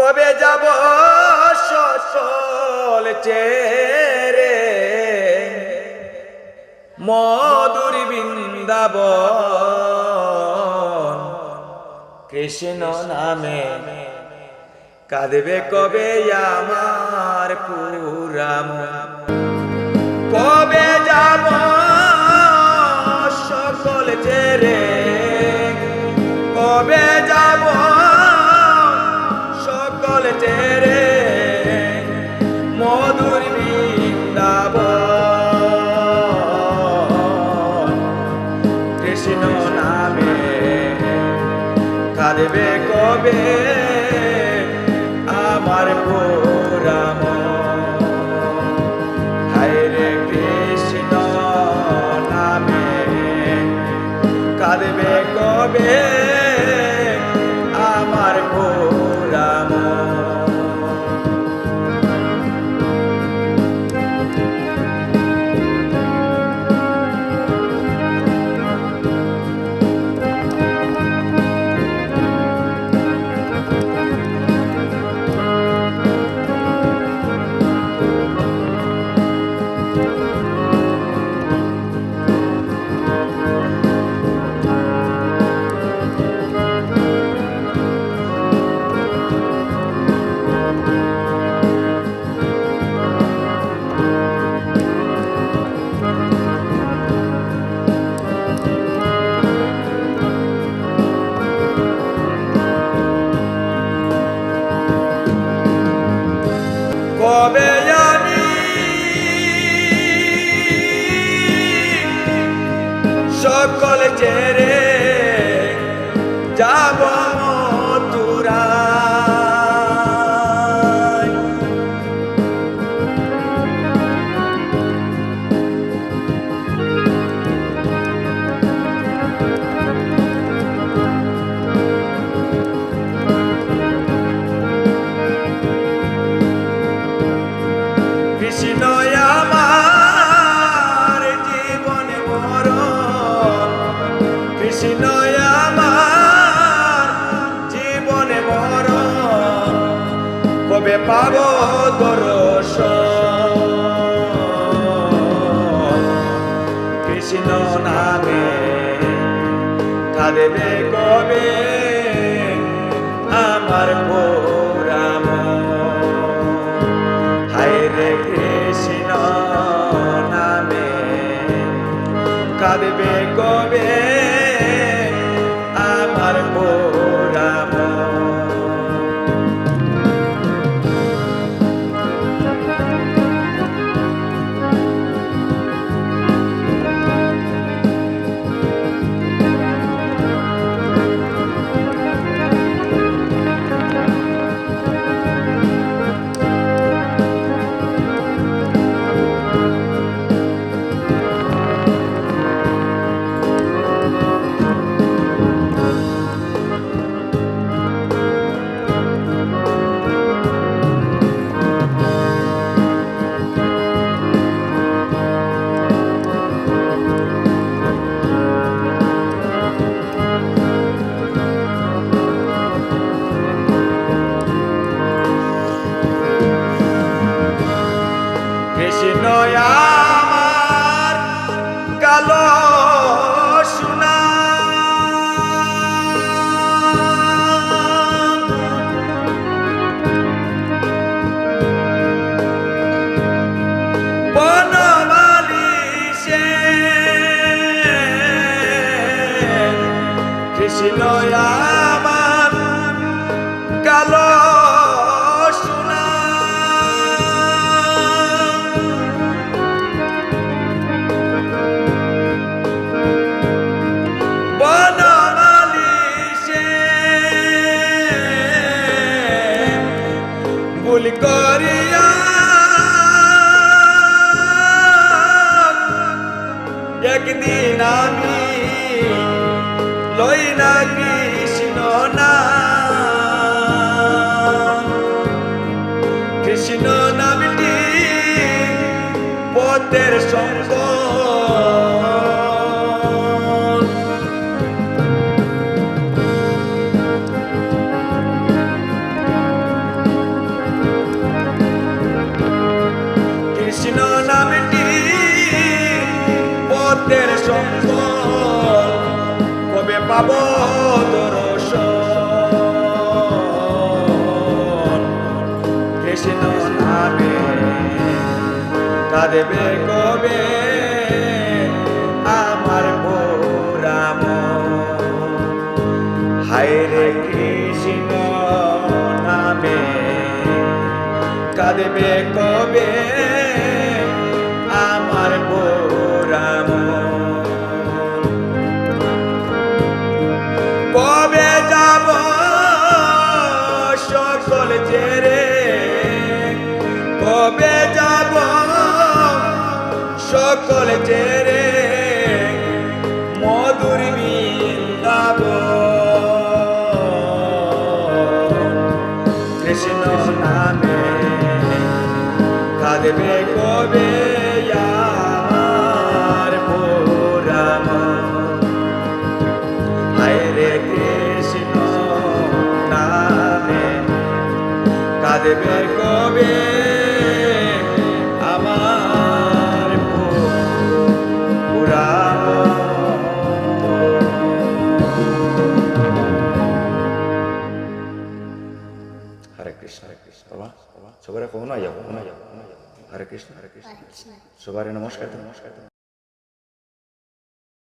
কবে যাব সকল চেরে? মধুর বৃন্দাবন কৃষ্ণ নামে। কাঁদবে কবে আমার পুরাম কবে ছেড়ে মধুর বৃন্দাবন। কৃষ্ণ নামে কাঁদবে কবে? সকল কবে পাব দর্শন? কৃষ্ণ নামে কাঁদবে কবে? שינוי אהב কৃষ্ণ নামটি পথের সঙ্গ কৃষ্ণ নামটি পথের সঙ্গ কবে পাবো? কাঁদবে কবে? আমার বোরাম হায় রে কৃষ্ণ নামে কাঁদবে কবে? সকল জেরে মধুর বৃন্দাব কৃষ্ণ নামে কাঁদবে কবে আর পুরাম হায় রে কৃষ্ণ নামে কাঁদবে কবে কৃষ্ণ হরে কৃষ্ণ বাবা সবার কখনো যাব না যাব হরে কৃষ্ণ হরে কৃষ্ণ সবার নমস্কার নমস্কার